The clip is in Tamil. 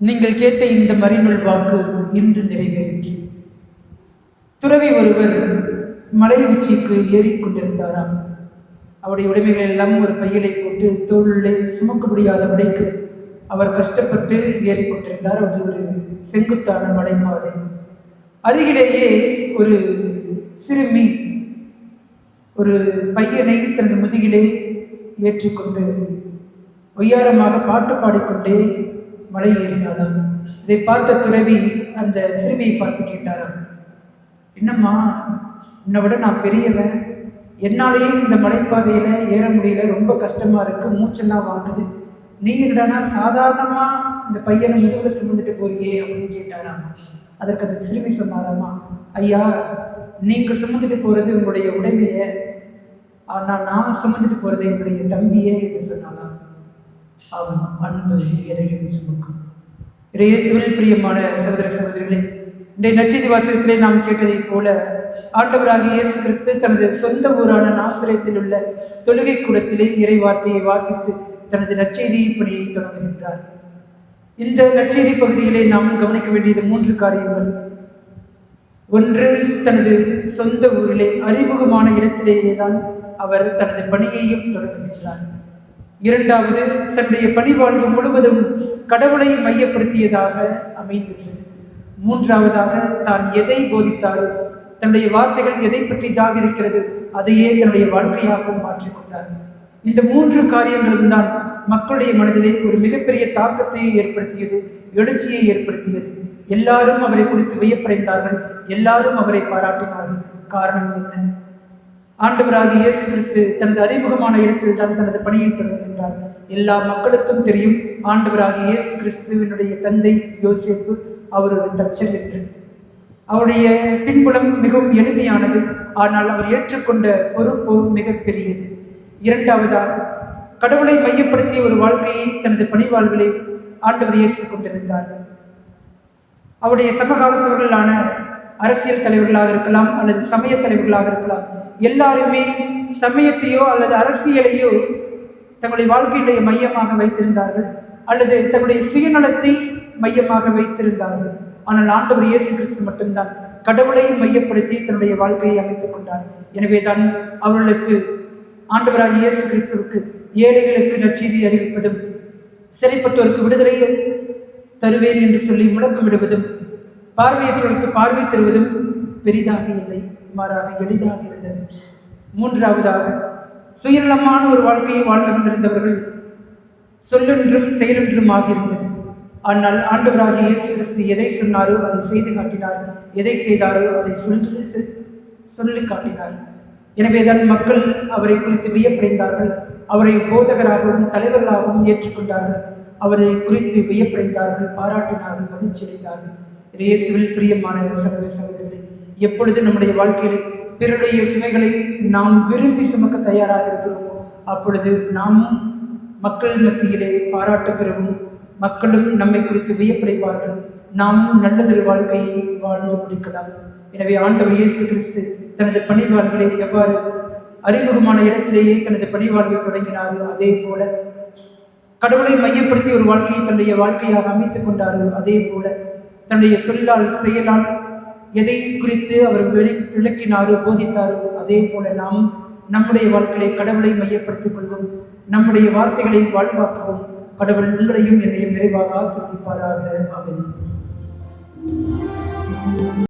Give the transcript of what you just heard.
நீங்கள் கேட்ட இந்த மறைநூல் வாக்கு இன்று நிறைவேறிற்று. துறவி ஒருவர் மலை உச்சிக்கு ஏறிக்கொண்டிருந்தாராம் அவருடைய உடைமைகள் எல்லாம் ஒரு பையலை போட்டு தோளிலே சுமக்க முடியாத விடைக்கு அவர் கஷ்டப்பட்டு ஏறிக்கொண்டிருந்தார் அது ஒரு செங்குத்தான மலைப்பாதை அருகிலேயே ஒரு சிறுமி ஒரு பையனை தனது முதுகிலே ஏற்றிக்கொண்டு ஒய்யாரமாக பாட்டு பாடிக்கொண்டே மலை இருந்தாலும் இதை பார்த்த துறவி அந்த சிறுமியை பார்த்து கேட்டாராம் என்னம்மா உன்னை விட நான் பெரியவன். என்னாலேயே இந்த மலைப்பாதையில் ஏற முடியல. ரொம்ப கஷ்டமாக இருக்குது மூச்செல்லாம் வாங்குது. நீ என்னடானா சாதாரணமாக இந்த பையனை முதுகில் சுமந்துட்டு போறியே அப்படின்னு கேட்டாராம். அதற்கு அந்த சிறுமி சொன்னாராம்மா ஐயா நீங்கள் சுமந்துட்டு போகிறது உங்களுடைய உடைமையை. ஆனால் நான் சுமந்துட்டு போகிறது என்னுடைய தம்பியே என்று சொன்னாலாம் ஆம் அன்பு எதையும் சுமக்கும். இயேசுவில் பிரியமான சகோதர சகோதரிகளே இன்றைய நச்செய்தி வாசகத்திலே நாம் கேட்டதைப் போல ஆண்டவராக இயேசு கிறிஸ்து தனது சொந்த ஊரான நாசிரியத்தில் உள்ள தொழுகை கூடத்திலே இறை வார்த்தையை வாசித்து தனது நற்செய்தி பணியை தொடங்குகின்றார். இந்த நற்செய்தி பகுதியிலே நாம் கவனிக்க வேண்டியது மூன்று காரியங்கள். ஒன்று தனது சொந்த ஊரிலே அறிமுகமான இடத்திலேயே தான் அவர் தனது பணியையும் தொடங்குகின்றார். இரண்டாவது தன்னுடைய பணிவாழ்வு முழுவதும் கடவுளை மையப்படுத்தியதாக அமைந்திருந்தது. மூன்றாவதாக தான் எதை போதித்தாரோ தன்னுடைய வார்த்தைகள் எதை பற்றியதாக இருக்கிறது அதையே தன்னுடைய வாழ்க்கையாகவும் மாற்றிக்கொண்டார். இந்த மூன்று காரியங்களும் தான் மக்களுடைய மனதிலே ஒரு மிகப்பெரிய தாக்கத்தை ஏற்படுத்தியது எழுச்சியை ஏற்படுத்தியது. எல்லாரும் அவரை குறித்து வியப்படைந்தார்கள் எல்லாரும் அவரை பாராட்டினார்கள். காரணம் என்ன? ஆண்டவராகிய இயேசு கிறிஸ்து தனது அறிமுகமான இடத்தில் தான் தனது பணியை தொடங்குகின்றார். எல்லா மக்களுக்கும் தெரியும் ஆண்டவராகிய இயேசு கிறிஸ்துவினுடைய தந்தை யோசிப்பு அவர் ஒரு தச்சர் என்று அவருடைய பின்புலம் மிகவும் எளிமையானது ஆனால் அவர் ஏற்றுக்கொண்ட பொறுப்பு மிக பெரியது. இரண்டாவதாக கடவுளை மையப்படுத்திய ஒரு வாழ்க்கையை தனது பணிவாழ்விலே ஆண்டவர் இயேசு கொண்டிருந்தார். அவருடைய சமகாலத்தவர்களான அரசியல் தலைவர்களாக இருக்கலாம் அல்லது சமய தலைவர்களாக இருக்கலாம் எல்லாருமே சமயத்தையோ அல்லது அரசியலையோ தங்களுடைய வாழ்க்கையுடைய மையமாக வைத்திருந்தார்கள் அல்லது தங்களுடைய சுயநலத்தை மையமாக வைத்திருந்தார்கள். ஆனால் ஆண்டவர் இயேசு கிறிஸ்து மட்டும்தான். கடவுளை மையப்படுத்தி தன்னுடைய வாழ்க்கையை அமைத்துக் கொண்டார். எனவேதான் அவர்களுக்கு ஆண்டவராக இயேசு கிறிஸ்துவுக்கு ஏழைகளுக்கு நற்செய்தி அறிவிப்பதும் சிறைப்பட்டோருக்கு விடுதலையை தருவேன் என்று சொல்லி முழக்கமிடுவதும் பார்வையற்றவர்களுக்கு பார்வை தருவதும் பெரிதாக இல்லை. மாறாக எளிதாக இருந்தது. மூன்றாவதாக சுயநலமான ஒரு வாழ்க்கையை வாழ்ந்து கொண்டிருந்தவர்கள் சொல்லென்றும் செயலென்றும் ஆகியிருந்தது. ஆனால் ஆண்டவராகிய இயேசு கிறிஸ்து எதை சொன்னாரோ அதை செய்து காட்டினார். எதை செய்தாரோ அதை சொல்லி சொல்லி காட்டினார். எனவேதான் மக்கள் அவரை குறித்து வியப்படைந்தார்கள். அவரை போதகராகவும் தலைவர்களாகவும் ஏற்றுக்கொண்டார்கள். அவரை குறித்து வியப்படைந்தார்கள் பாராட்டினார்கள் மகிழ்ச்சி அடைந்தார்கள் இயேசுவில் பிரியமான சகோதர சகோதரிகளே எப்பொழுது நம்முடைய வாழ்க்கையிலே பிறருடைய சுமைகளை நாம் விரும்பி சுமக்க தயாராக இருக்கிறோமோ அப்பொழுது நாமும் மக்கள் மத்தியிலே பாராட்டு பெறவும் மக்களும் நம்மை குறித்து வியப்படைவார்கள். நாமும் நல்லதொரு வாழ்க்கையை வாழ்ந்து முடிக்கலாம். எனவே ஆண்டவர் இயேசு கிறிஸ்து தனது பணி வாழ்விலே எவ்வாறு அறிமுகமான இடத்திலேயே தனது பணிவாழ்வை தொடங்கினாரோ அதே போல கடவுளை மையப்படுத்தி ஒரு வாழ்க்கையை தன்னுடைய வாழ்க்கையாக அமைத்துக் கொண்டாரோ அதே போல தன்னுடைய சொல்லால் செயலால் எதை குறித்து அவர் வெளி விளக்கினாரோ போதித்தாரோ அதே போல நாம் நம்முடைய வாழ்க்கையை கடவுளை மையப்படுத்திக் கொள்வோம் நம்முடைய வார்த்தைகளை வாழ்வாக்கவும். கடவுள் உங்களையும் என்னையும் நிறைவாக ஆசிர்வதிப்பாராக. ஆமீன்.